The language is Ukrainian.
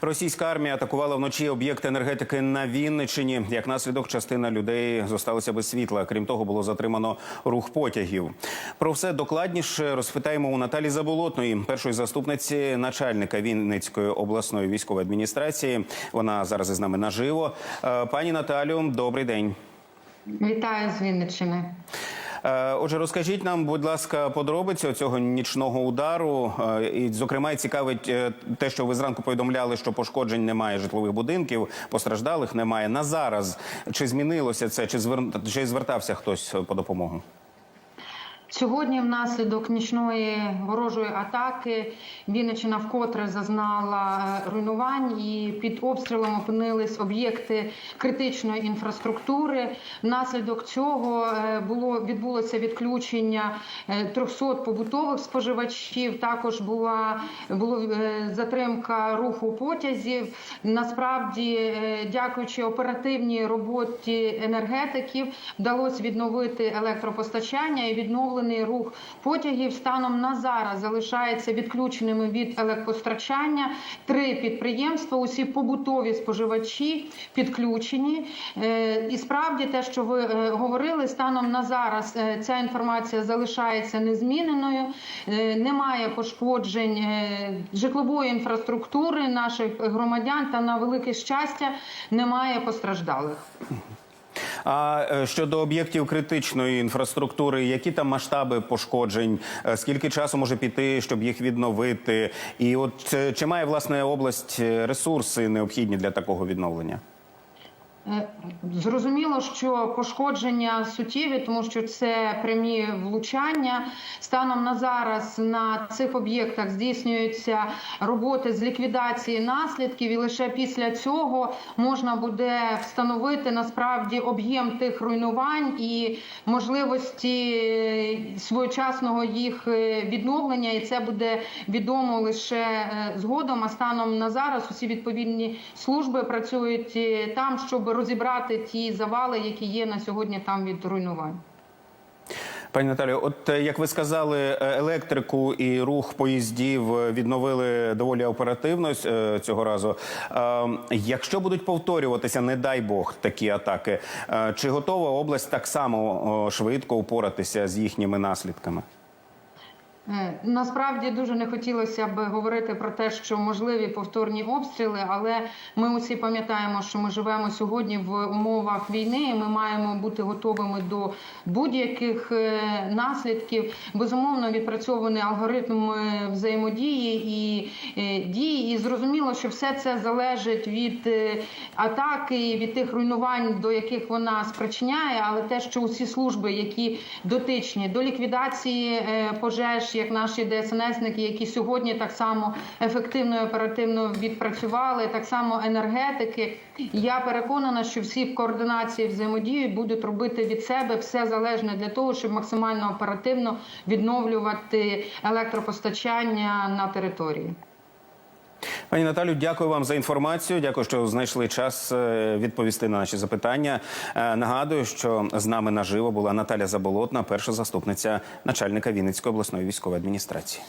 Російська армія атакувала вночі об'єкт енергетики на Вінниччині. Як наслідок, частина людей зосталася без світла. Крім того, було затримано рух потягів. Про все докладніше розпитаємо у Наталі Заболотної, першої заступниці начальника Вінницької обласної військової адміністрації. Вона зараз із нами наживо. Е, Пані Наталю, добрий день. Вітаю з Вінниччини. Е, Отже, розкажіть нам, будь ласка, подробиці цього нічного удару. Е, І, зокрема, цікавить е, те, що ви зранку повідомляли, що пошкоджень немає житлових будинків, постраждалих немає. На зараз чи змінилося це, чи звер... чи звертався хтось по допомогу? Сьогодні, внаслідок нічної ворожої атаки, Вінниччина вкотре зазнала е, руйнувань і під обстрілом опинились об'єкти критичної інфраструктури. Внаслідок цього е, було відбулося відключення е, 300 побутових споживачів. Також була було е, затримка руху потязів. Насправді, е, дякуючи оперативній роботі енергетиків, вдалося відновити електропостачання і відновлений рух потягів станом на зараз залишається відключеними від електропостачання. Три підприємства, усі побутові споживачі підключені. Е, І справді те, що ви е, говорили, станом на зараз е, ця інформація залишається незміненою. Немає пошкоджень житлової інфраструктури наших громадян та на велике щастя немає постраждалих. А е, щодо об'єктів критичної інфраструктури, які там масштаби пошкоджень? Е, Скільки часу може піти, щоб їх відновити? І от е, чи має власне область ресурси необхідні для такого відновлення? Е, Зрозуміло, що пошкодження суттєві, тому що це прямі влучання. Станом на зараз на цих об'єктах здійснюються роботи з ліквідації наслідків, і лише після цього можна буде встановити насправді об'єм тих руйнувань і можливості е, своєчасного їх е, відновлення. І це буде відомо лише згодом. А станом на зараз усі відповідні служби працюють там, щоб розібрати ті завали, які є на сьогодні там від руйнувань. Пані Наталію, от е, як ви сказали, е, електрику і рух поїздів е, відновили доволі оперативно цього разу. Якщо будуть повторюватися, не дай Бог, такі атаки, чи готова область так само швидко упоратися з їхніми наслідками? Е, Насправді дуже не хотілося б говорити про те, що можливі повторні обстріли, але ми усі пам'ятаємо, що ми живемо сьогодні в умовах війни. і Ми маємо бути готовими до будь-яких е, наслідків. Безумовно, відпрацьований алгоритм взаємодії і е, дії. І зрозуміло, що все це залежить від атаки, від тих руйнувань, до яких вона спричиняє, але те, що усі служби, які дотичні до ліквідації пожеж, як наші ДСНСники, які сьогодні так само ефективно і оперативно відпрацювали, так само енергетики. Я переконана, що всі в координації взаємодії будуть робити від себе все залежне для того, щоб максимально оперативно відновлювати електропостачання на території. Пані Наталю, дякую вам за інформацію. Дякую, що знайшли час е, відповісти на наші запитання. Е, Нагадую, що з нами наживо була Наталя Заболотна, перша заступниця начальника Вінницької обласної військової адміністрації.